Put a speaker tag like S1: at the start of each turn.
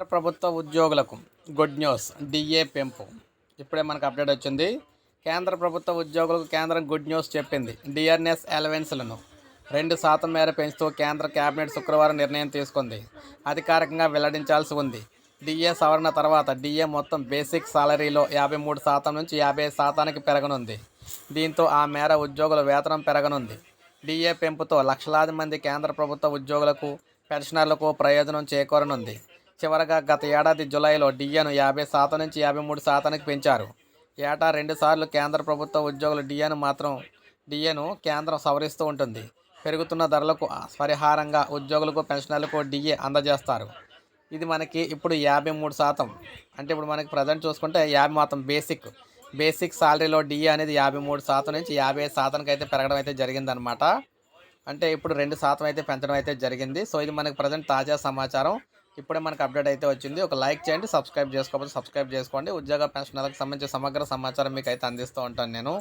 S1: రాష్ట్ర ప్రభుత్వ ఉద్యోగులకు గుడ్ న్యూస్ డిఏ పెంపు. ఇప్పుడే మనకు అప్డేట్ వచ్చింది. కేంద్ర ప్రభుత్వ ఉద్యోగులకు కేంద్రం గుడ్ న్యూస్ చెప్పింది. డిఆర్ఎస్ అలవెన్స్లను రెండు శాతం మేర పెంచుతూ కేంద్ర కేబినెట్ శుక్రవారం నిర్ణయం తీసుకుంది. అధికారికంగా వెల్లడించాల్సి ఉంది. డిఏ సవరణ తర్వాత డిఏ మొత్తం బేసిక్ సాలరీలో యాభై మూడు శాతం నుంచి యాభై శాతానికి పెరగనుంది. దీంతో ఆ మేర ఉద్యోగుల వేతనం పెరగనుంది. డిఏ పెంపుతో లక్షలాది మంది కేంద్ర ప్రభుత్వ ఉద్యోగులకు పెన్షనర్లకు ప్రయోజనం చేకూరనుంది. చివరగా గత ఏడాది జూలైలో డిఏను యాభై శాతం నుంచి యాభై మూడు శాతానికి పెంచారు. ఏటా రెండుసార్లు కేంద్ర ప్రభుత్వ ఉద్యోగులు డిఎను మాత్రం డిఏను కేంద్రం సవరిస్తూ ఉంటుంది. పెరుగుతున్న ధరలకు పరిహారంగా ఉద్యోగులకు పెన్షనర్లకు డిఏ అందజేస్తారు. ఇది మనకి ఇప్పుడు యాభై మూడు శాతం. అంటే ఇప్పుడు మనకి ప్రజెంట్ చూసుకుంటే యాభై మొత్తం బేసిక్. బేసిక్ సాలరీలో డిఏ అనేది యాభై మూడు శాతం నుంచి యాభై ఐదు శాతానికి అయితే పెరగడం అయితే జరిగిందనమాట అంటే ఇప్పుడు రెండు శాతం అయితే పెంచడం అయితే జరిగింది. సో ఇది మనకి ప్రజెంట్ తాజా సమాచారం. ఇప్పుడే మనకు అప్డేట్ అయితే వచ్చింది. ఒక లైక్ చేయండి సబ్స్క్రైబ్ చేసుకోకపోతే సబ్స్క్రైబ్ చేసుకోండి. ఉద్యోగ పెన్షనర్లకు సంబంధించిన సమగ్ర సమాచారం మీకు అయితే అందిస్తూ ఉంటాను నేను.